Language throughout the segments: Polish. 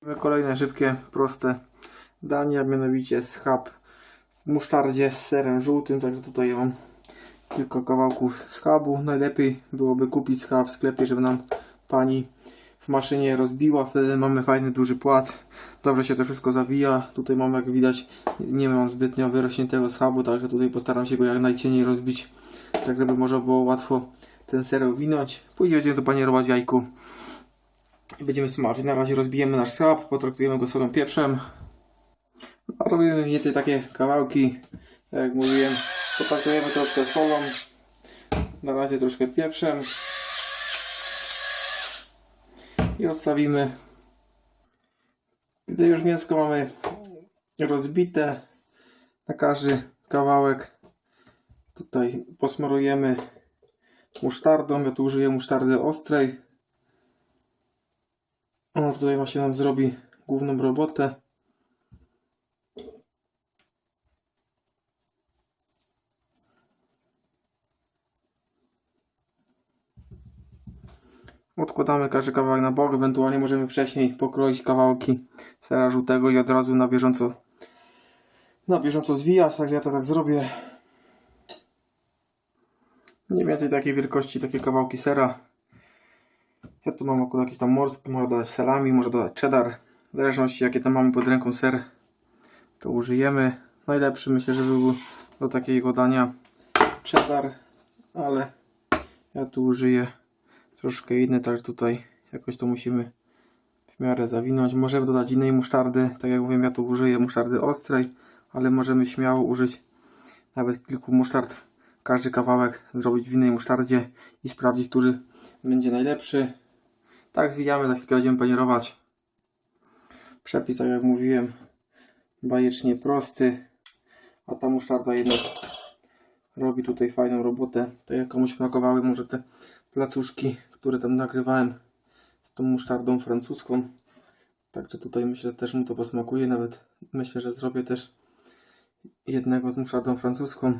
Kolejne szybkie, proste dania, mianowicie schab w musztardzie z serem żółtym, także tutaj mam kilka kawałków schabu. Najlepiej byłoby kupić schab w sklepie, żeby nam pani w maszynie rozbiła, wtedy mamy fajny duży płat. Dobrze się to wszystko zawija. Tutaj mam jak widać, nie mam zbytnio wyrośniętego schabu, także tutaj postaram się go jak najcieniej rozbić, tak żeby można było łatwo ten ser owinąć. Później będziemy to panierować w jajku i będziemy smażyć. Na razie rozbijemy nasz schab, potraktujemy go solą pieprzem. A robimy mniej więcej takie kawałki, tak jak mówiłem, potraktujemy troszkę solą, na razie troszkę pieprzem i odstawimy. Gdy już mięsko mamy rozbite na każdy kawałek, tutaj posmarujemy musztardą. Ja tu użyję musztardy ostrej. O, tutaj właśnie nam zrobi główną robotę. Odkładamy każdy kawałek na bok, ewentualnie możemy wcześniej pokroić kawałki sera żółtego i od razu na bieżąco na bieżąco zwijać, także ja to tak zrobię. Mniej więcej takiej wielkości takie kawałki sera. Tu mam akurat jakiś tam morski, można dodać salami, można dodać cheddar. W zależności jakie tam mamy pod ręką ser, to użyjemy. Najlepszy myślę, że był do takiego dania cheddar, ale ja tu użyję troszkę inny, tak tutaj jakoś to musimy w miarę zawinąć. Możemy dodać innej musztardy, tak jak mówiłem, ja tu użyję musztardy ostrej, ale możemy śmiało użyć nawet kilku musztard. Każdy kawałek zrobić w innej musztardzie i sprawdzić, który będzie najlepszy. Tak zwijamy, za chwilkę będziemy panierować. Przepis, tak jak mówiłem, bajecznie prosty, a ta musztarda jednak robi tutaj fajną robotę. Tak jak komuś smakowały może te placuszki, które tam nagrywałem z tą musztardą francuską. Także tutaj myślę też mu to posmakuje. Nawet myślę, że zrobię też jednego z musztardą francuską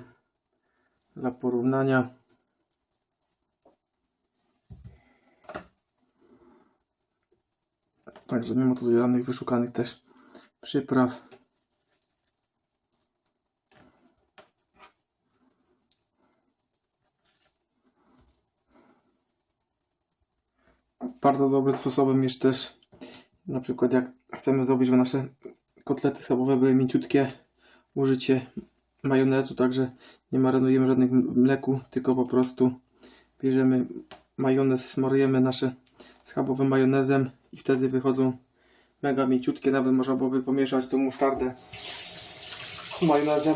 dla porównania. Także nie ma tutaj żadnych wyszukanych też przypraw. Bardzo dobrym sposobem jest też na przykład jak chcemy zrobić, żeby nasze kotlety schabowe były mięciutkie, użycie majonezu, także nie marynujemy żadnych mleku, tylko po prostu bierzemy majonez, smarujemy nasze schabowe majonezem i wtedy wychodzą mega mięciutkie, nawet można byłoby pomieszać tą musztardę z majonezem,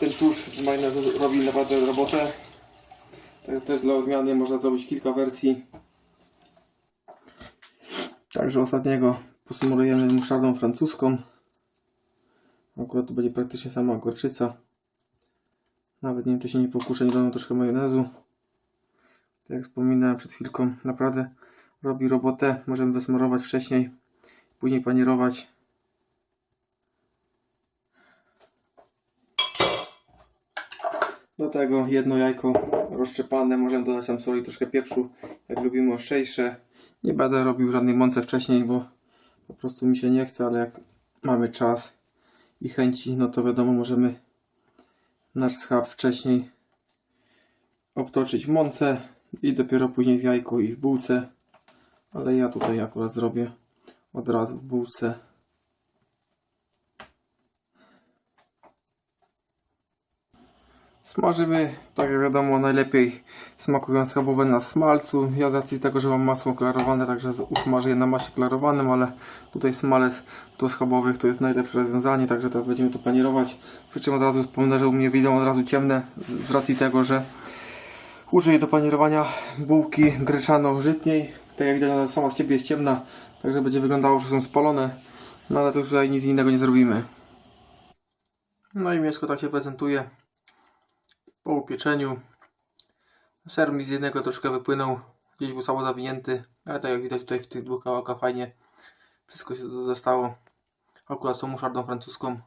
ten tusz z majonezu robi naprawdę robotę. Także też dla odmiany można zrobić kilka wersji. Także ostatniego posmarujemy musztardą francuską. Akurat tu będzie praktycznie sama gorczyca. Nawet nie wiem, czy się nie pokuszę, nie dodam troszkę majonezu. Tak jak wspominałem przed chwilką, naprawdę robi robotę. Możemy wysmarować wcześniej, później panierować. Do tego jedno jajko rozszczepane, możemy dodać tam soli, troszkę pieprzu, jak lubimy ostrzejsze. Nie będę robił żadnej mące wcześniej, bo po prostu mi się nie chce, ale jak mamy czas i chęci, no to wiadomo, możemy nasz schab wcześniej obtoczyć w mące i dopiero później w jajku i w bułce. Ale ja tutaj akurat zrobię od razu w bułce. Smażymy, tak jak wiadomo, najlepiej smakują schabowe na smalcu. Ja z racji tego, że mam masło klarowane, także usmażę je na masie klarowanym, ale tutaj smalec do schabowych to jest najlepsze rozwiązanie, także teraz będziemy to panierować. Przy czym od razu wspomnę, że u mnie widzą od razu ciemne z racji tego, że użyję do panierowania bułki gryczano-żytniej. Tak jak widać, sama z ciebie jest ciemna, także będzie wyglądało, że są spalone. No ale to już tutaj nic innego nie zrobimy. No i mięsko tak się prezentuje po upieczeniu. Ser mi z jednego troszkę wypłynął, gdzieś był cało zawinięty, ale tak jak widać tutaj w tych dwóch kawałkach fajnie wszystko się zostało. Akurat z tą muszardą francuską